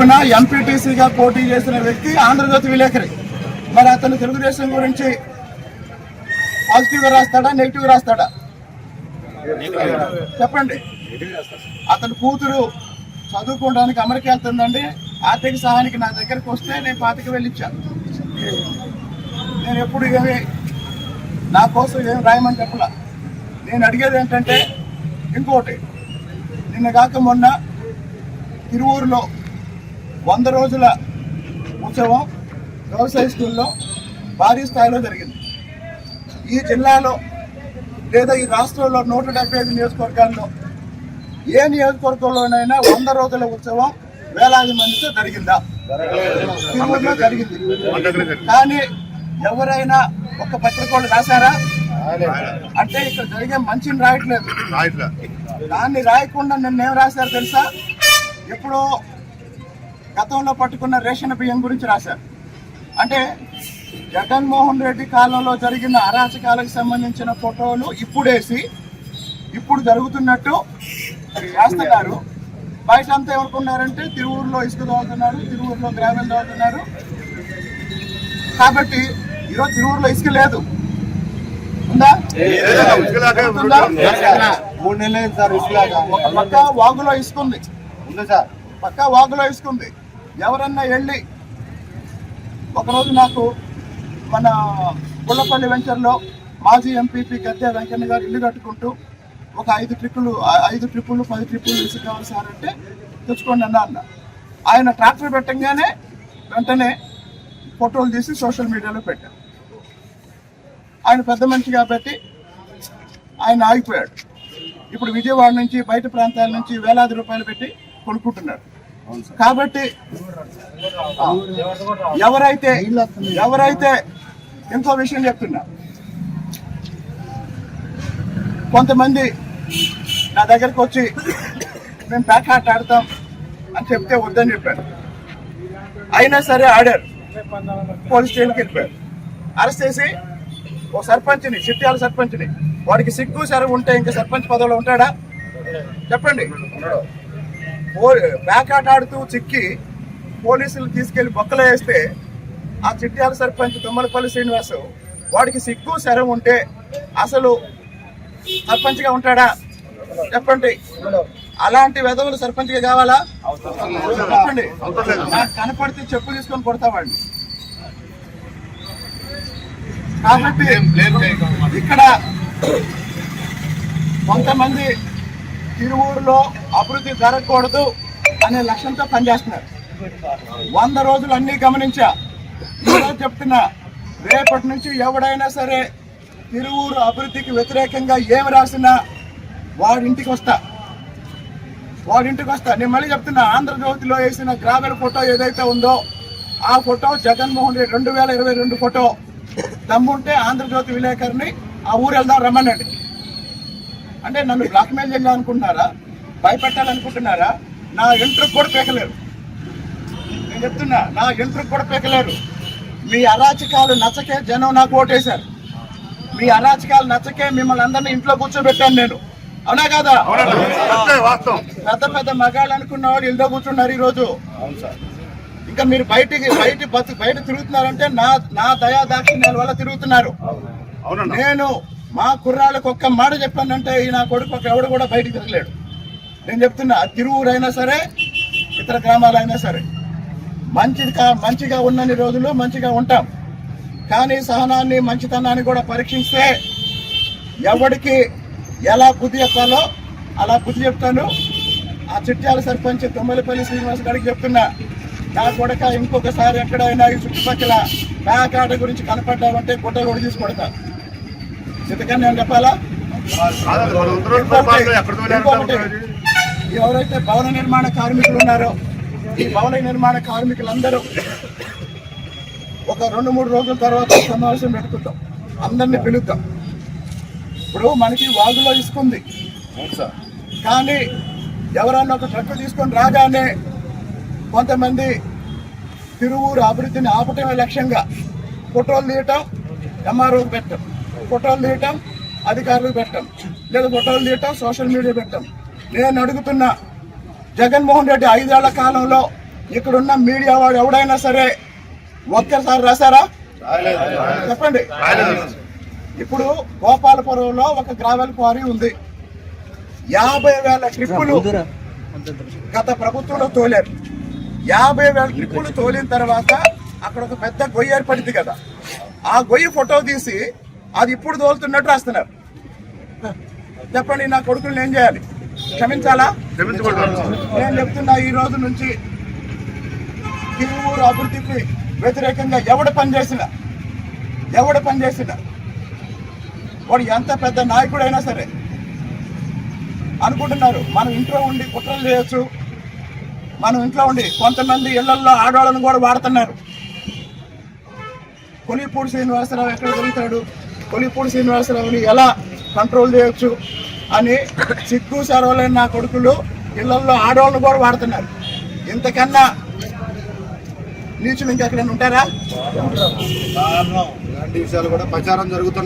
తరపున ఎంపీటీసీగా పోటీ చేసిన వ్యక్తి ఆంధ్రజ్యోతి విలేకరి. మరి అతను తెలుగుదేశం గురించి పాజిటివ్గా రాస్తాడా నెగిటివ్ రాస్తాడా? చెప్పండి. అతని కూతురు చదువుకోవడానికి అమెరికా వెళ్తుందండి. ఆర్థిక సహాయానికి నా దగ్గరకు వస్తే నేను పాతిక వెళ్ళిచ్చాను నేను ఎప్పుడు ఏమి నా కోసం ఏం రాయమని చెప్పలా. నేను అడిగేది ఏంటంటే ఇంకోటి. నిన్న కాక మొన్న తిరువూరులో వంద రోజుల ఉత్సవం వ్యవసాయ స్కూల్లో భారీ స్థాయిలో జరిగింది. ఈ జిల్లాలో లేదా ఈ రాష్ట్రంలో నూట డెబ్బై ఐదు నియోజకవర్గాల్లో ఏ నియోజకవర్గంలోనైనా వంద రోజుల ఉత్సవం వేలాది మందితో జరిగిందా? తిరువురులో జరిగింది. కానీ ఎవరైనా ఒక పత్రిక వాళ్ళు రాశారా? అంటే ఇక్కడ జరిగే మంచిని రాయట్లేదు. దాన్ని రాయకుండా నిన్న ఏం రాశారు తెలుసా? ఎప్పుడో గతంలో పట్టుకున్న రేషన్ బియ్యం గురించి రాశారు. అంటే జగన్మోహన్ రెడ్డి కాలంలో జరిగిన అరాచకాలకు సంబంధించిన ఫోటోలు ఇప్పుడేసి ఇప్పుడు జరుగుతున్నట్టు వేస్తున్నారు బయట అంతా ఏమనుకున్నారంటే తిరువూరులో ఇసుక తోగుతున్నారు తిరువూరులో గ్రామీణ తోగుతున్నారు కాబట్టి ఈరోజు తిరువూరులో ఇసుక లేదు. ఉందా? మూడు నెలలు సార్ ఇసులాగా ఒక పక్క వాగులో ఇసుకుంది. ఉంది సార్. పక్క వాగులో ఇసుకుంది. ఎవరన్నా వెళ్ళి ఒకరోజు నాకు మన గుళ్ళపల్లి వెంచర్లో మాజీ ఎంపీపీ గద్దె వెంకన్న గారు ఇల్లు కట్టుకుంటూ ఒక ఐదు ట్రిప్పులు ఐదు ట్రిప్పులు పది ట్రిప్పులు ఇసుక సార్ అంటే తెచ్చుకోండి అన్న అన్న. ఆయన ట్రాక్టర్ పెట్టంగానే వెంటనే ఫోటోలు తీసి సోషల్ మీడియాలో పెట్టారు. ఆయన పెద్ద మనిషి కాబట్టి ఆయన ఆగిపోయాడు. ఇప్పుడు విజయవాడ నుంచి బయట ప్రాంతాల నుంచి వేలాది రూపాయలు పెట్టి కొనుక్కుంటున్నాడు కాబట్టి ఎవరైతే ఎవరైతే ఇంకో విషయం చెప్తున్నా. కొంతమంది నా దగ్గరకు వచ్చి మేము బ్యాక్ ఆట ఆడతాం అని చెప్తే వద్దని చెప్పారు. అయినా సరే ఆడారు. పోలీస్ స్టేషన్కి వెళ్ళిపోయారు. అరెస్ట్ చేసి ఓ సర్పంచ్ని చిట్యాల సర్పంచ్ని వాడికి సిగ్గు సరవు ఉంటే ఇంకా సర్పంచ్ పదవిలో ఉంటాడా? చెప్పండి. బ్యాక్ ఆట ఆడుతూ చిక్కి పోలీసులు తీసుకెళ్ళి బొక్కలు వేస్తే ఆ చిట్యాల సర్పంచ్ తుమ్మలపల్లి శ్రీనివాసు వాడికి సిగ్గు శరం ఉంటే అసలు సర్పంచ్గా ఉంటాడా? చెప్పండి. అలాంటి వెధవులు సర్పంచ్గా కావాలా? చెప్పండి. నాకు కనపడితే చెప్పు తీసుకొని కొడతామండి. కాబట్టి ఇక్కడ కొంతమంది తిరువూరులో అభివృద్ధి జరగకూడదు అనే లక్ష్యంతో పనిచేస్తున్నారు. వంద రోజులు అన్ని గమనించా. ఈరోజు చెప్తున్నా. రేపటి నుంచి ఎవడైనా సరే తిరువూరు అభివృద్ధికి వ్యతిరేకంగా ఏమి రాసినా వాడింటికి వస్తా. వాడింటికి వస్తా. నేను మళ్ళీ చెప్తున్నా ఆంధ్రజ్యోతిలో వేసిన గ్రామీణ ఫోటో ఏదైతే ఉందో ఆ ఫోటో జగన్మోహన్ రెడ్డి రెండు వేల ఇరవై రెండు ఫోటో. దమ్ముంటే ఆంధ్రజ్యోతి విలేకరిని ఆ ఊరు వెళ్దాం రమ్మనండి. అంటే నన్ను బ్లాక్మెయిల్ చేయాలనుకుంటున్నారా? భయపెట్టాలనుకుంటున్నారా? నా ఇంట్రెస్ట్ కూడా పీకలేరు. నేను చెప్తున్నా నా ఇంట్రెస్ట్ కూడా పీకలేరు. మీ అరాచకాలు నచ్చకే జనం నాకు ఓటేశారు. మీ అరాచకాలు నచ్చకే మిమ్మల్ని అందరినీ ఇంట్లో కూర్చోబెట్టాను నేను. అవునా కాదా? పెద్ద పెద్ద మగాళ్ళు అనుకున్న వాళ్ళు ఇంట్లో కూర్చున్నారు ఈ రోజు ఇంకా మీరు బయటికి బయట బతు బయట తిరుగుతున్నారంటే నా నా దయా దాక్షిణ్యాల వల్ల తిరుగుతున్నారు. నేను మా కుర్రాళ్ళకి ఒక్క మాట చెప్పానంటే ఈ నా కొడుకు ఒక ఎవడు కూడా బయటికి తిరగలేడు. నేను చెప్తున్నా తిరువురైనా సరే ఇతర గ్రామాలైనా సరే మంచిది కా మంచిగా ఉన్నన్ని రోజులు మంచిగా ఉంటాం. కానీ సహనాన్ని మంచితనాన్ని కూడా పరీక్షిస్తే ఎవడికి ఎలా బుద్ధి చెప్పాలో అలా బుద్ధి చెప్తాను. ఆ చిట్యాల సర్పంచ్ తుమ్మలపల్లి శ్రీనివాస్ గారికి చెప్తున్నా నా కొడక ఇంకొకసారి ఎక్కడైనా ఈ చుట్టుపక్కల బ్యాక్ ఆట గురించి కనపడ్డామంటే గుడ్డ కూడా తీసుకొడతా చితకని నేను చెప్పాలా? ఎవరైతే భవన నిర్మాణ కార్మికులు ఉన్నారో ఈ భవన నిర్మాణ కార్మికులందరూ ఒక రెండు మూడు రోజుల తర్వాత సమావేశం పెట్టుకుంటాం. అందరినీ పిలుద్దాం. ఇప్పుడు మనకి వాగులో ఇసుకుంది. కానీ ఎవరన్నా ఒక ట్రక్ తీసుకొని రాగానే కొంతమంది తిరువూరు అభివృద్ధిని ఆపటమే లక్ష్యంగా ఫోటోలు తీయటం ఎంఆర్ఓకి పెట్టడం ఫోటోలు తీయటం అధికారులకు పెట్టడం లేదా ఫోటోలు తీయటం సోషల్ మీడియా పెట్టడం నేను అడుగుతున్నా జగన్మోహన్ రెడ్డి ఐదేళ్ళ కాలంలో ఇక్కడున్న మీడియా వాడు ఎవడైనా సరే ఒక్కసారి రాశారా? చెప్పండి. ఇప్పుడు గోపాలపురంలో ఒక గ్రావెల్ క్వారీ ఉంది. యాభై వేల ట్రిప్పులు గత ప్రభుత్వంలో తోలారు. యాభై వేల ట్రిప్పులు తోలిన తర్వాత అక్కడ ఒక పెద్ద గొయ్యి ఏర్పడింది కదా. ఆ గొయ్యి ఫోటో తీసి అది ఇప్పుడు తోలుతున్నట్టు రాస్తున్నారు. చెప్పండి నా కొడుకులు ఏం చేయాలి? క్షమించాలా? నేను చెప్తున్నా ఈ రోజు నుంచి తిరువూరు అభివృద్ధికి వ్యతిరేకంగా ఎవడ పనిచేసినా ఎవడ పనిచేసినా వాడు ఎంత పెద్ద నాయకుడైనా సరే అనుకుంటున్నారు మనం ఇంట్లో ఉండి కుట్రలు చేయొచ్చు మనం ఇంట్లో ఉండి కొంతమంది ఇళ్ళలో ఆడవాళ్ళను కూడా వాడుతున్నారు. కొలిపూడి శ్రీనివాసరావు ఎక్కడ దొరుకుతాడు? కొలిపూడి శ్రీనివాసరావుని ఎలా కంట్రోల్ చేయొచ్చు? అని సిగ్గు సర్వలేని నా కొడుకులు ఇళ్ళలో ఆడవాళ్ళని కూడా వాడుతున్నారు. ఇంతకన్నా నీచులు ఇంకెక్కడైనా ఉంటారా? ఇలాంటి విషయాలు కూడా ప్రచారం జరుగుతున్నాయి